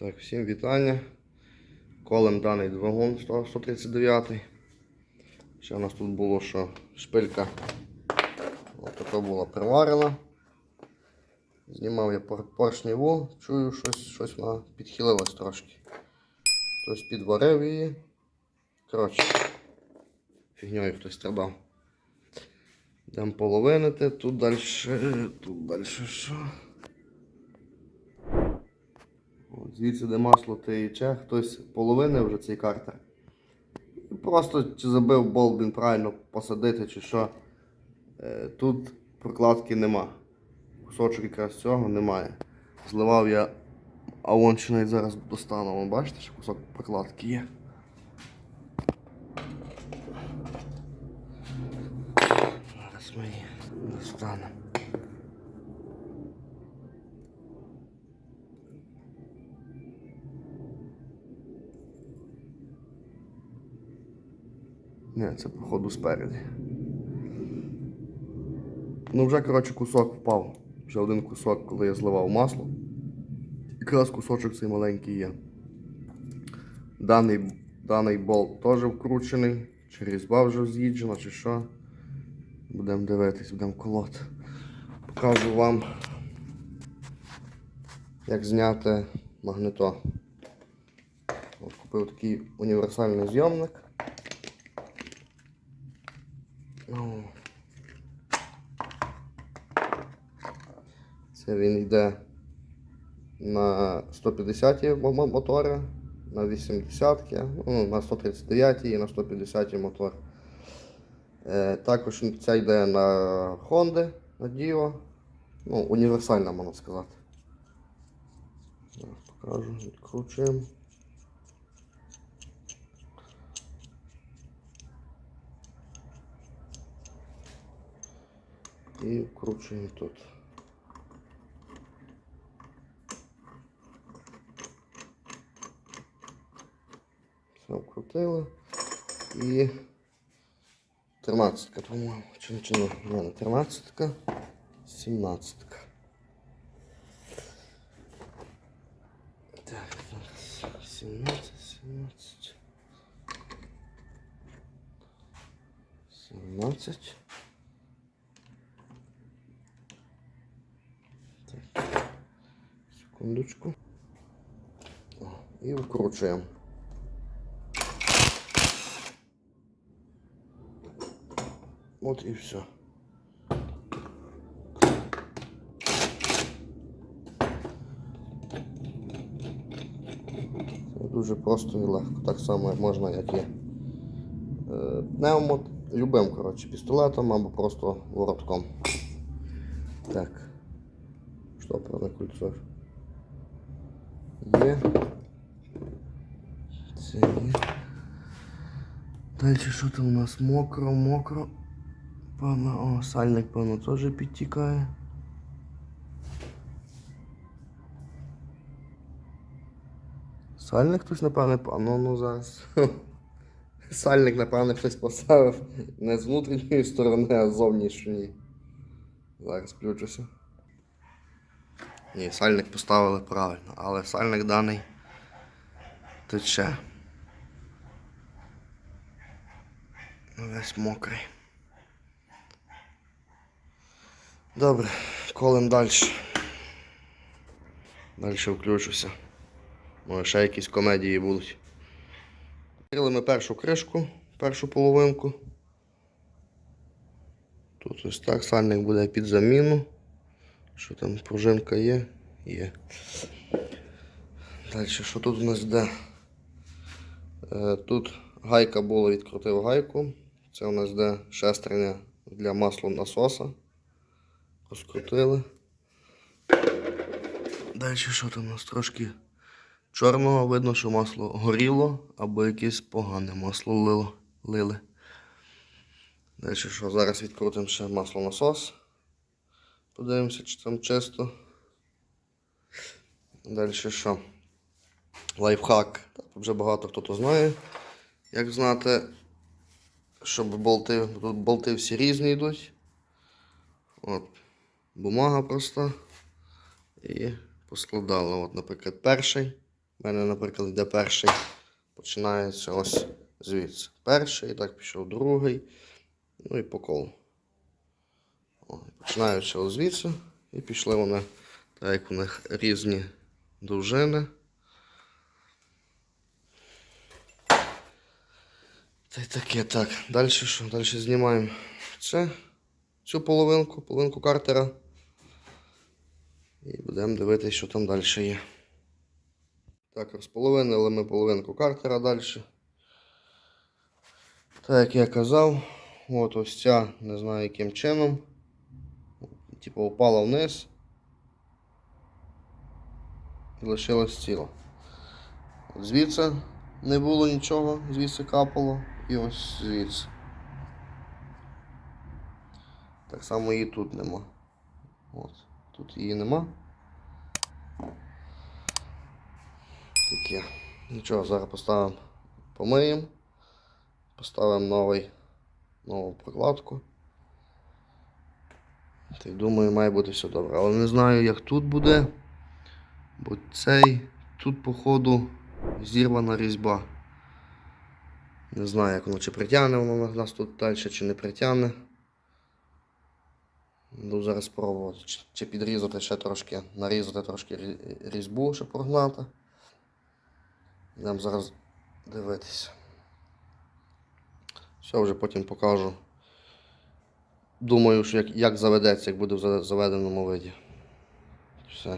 Так, всім вітання. Колем даний двигун 139. Ще у нас тут було, що шпилька от така була приварена. Знімав я пор- поршневу, чую, щось, щось вона підхилилась трошки. Хтось підварив її. Коротше, фігньою хтось страдав. Йдемо половинити, тут далі, тут далі що? От, звідси, де масло те тече, хтось половинив вже цей картер. Просто чи забив болт він правильно посадити, чи що. Е, Тут прокладки нема. Кусочок якраз цього немає. Зливав я, а вон ще навіть зараз достану. Вон бачите, що кусок прокладки є. Зараз ми її достанемо. Ні, це походу спереді. Ну вже, коротше, кусок впав. Вже один кусок, коли я зливав масло. Якраз кусочок цей маленький є. Даний, даний болт теж вкручений. Чи різьба вже з'їджена, чи що. Будемо дивитись, будемо колоти. Покажу вам, як зняти магнито. От купив такий універсальний зйомник. Ну, Це він йде на 150 мо- мо- мотори, на 80 ну, на 139-ті і на 150 мотор. Е, також ця йде на Honda, на Dio. Ну, універсальна, можна сказати. Зараз покажу, відкручуємо. І вкручуємо тут. Все вкрутили. І 13, по-моєму. Чи не чи не? Ні, не 13, 17. Так, зараз. 17, 17. 17. Секундочку. О, І вкручуємо. От і все. Це дуже просто і легко. Так само як можна, як і е, пневмо, любим, коротше, пістолетом або просто воротком. Так. Штопорне кольцо. Є. Це є. Далі що там у нас мокро, мокро. Певно, о, сальник, певно, теж підтікає. Сальник хтось, напевне, па- ну, ну зараз. Сальник, напевне, хтось поставив не з внутрішньої сторони, а з зовнішньої. Зараз включуся. Ні, сальник поставили правильно, але сальник даний тече. Весь мокрий. Добре, колем далі. Далі включуся. Може ще якісь комедії будуть. Відкрили ми першу кришку, першу половинку. Тут ось так, сальник буде під заміну. Що там пружинка є? Є. Далі, що тут у нас йде? Е, Тут гайка була, відкрутив гайку. Це у нас йде шестерня для маслонасоса. Розкрутили. Далі що там у нас трошки чорного, видно, що масло горіло або якесь погане масло лило, лили. Далі що, зараз відкрутимо ще маслонасос. Подивимося, чи там чисто. Далі що? Лайфхак. Так, вже багато хто то знає. Як знати, щоб болти, тут болти всі різні йдуть. От, бумага проста. І поскладали. От, наприклад, перший У мене, наприклад, йде перший. Починається ось звідси. Перший, так пішов другий. Ну і по колу. Починаючи ось звідси. І пішли вони, так як у них різні довжини. Та й таке, так. Далі що? Далі знімаємо це, цю половинку, половинку картера. І будемо дивитися, що там далі є. Так, розполовинили ми половинку картера далі. Так як я казав, от ось ця, не знаю яким чином. Типу упала вниз. І лишилась ціла. Звідси не було нічого, звідси капало. І ось звідси. Так само її тут нема. От. Тут її нема. Таке. Нічого, зараз поставимо, помиємо. Поставимо новий, нову прокладку. Та й думаю, має бути все добре. Але не знаю, як тут буде. Бо цей тут, походу, зірвана різьба. Не знаю, як воно чи притягне воно нас тут далі, чи не притягне. Буду зараз спробувати, чи підрізати ще трошки, нарізати трошки різьбу, щоб прогнати. Йдемо зараз дивитися. Все, вже потім покажу. Думаю, що як, як заведеться, як буде в за- заведеному виді. Все.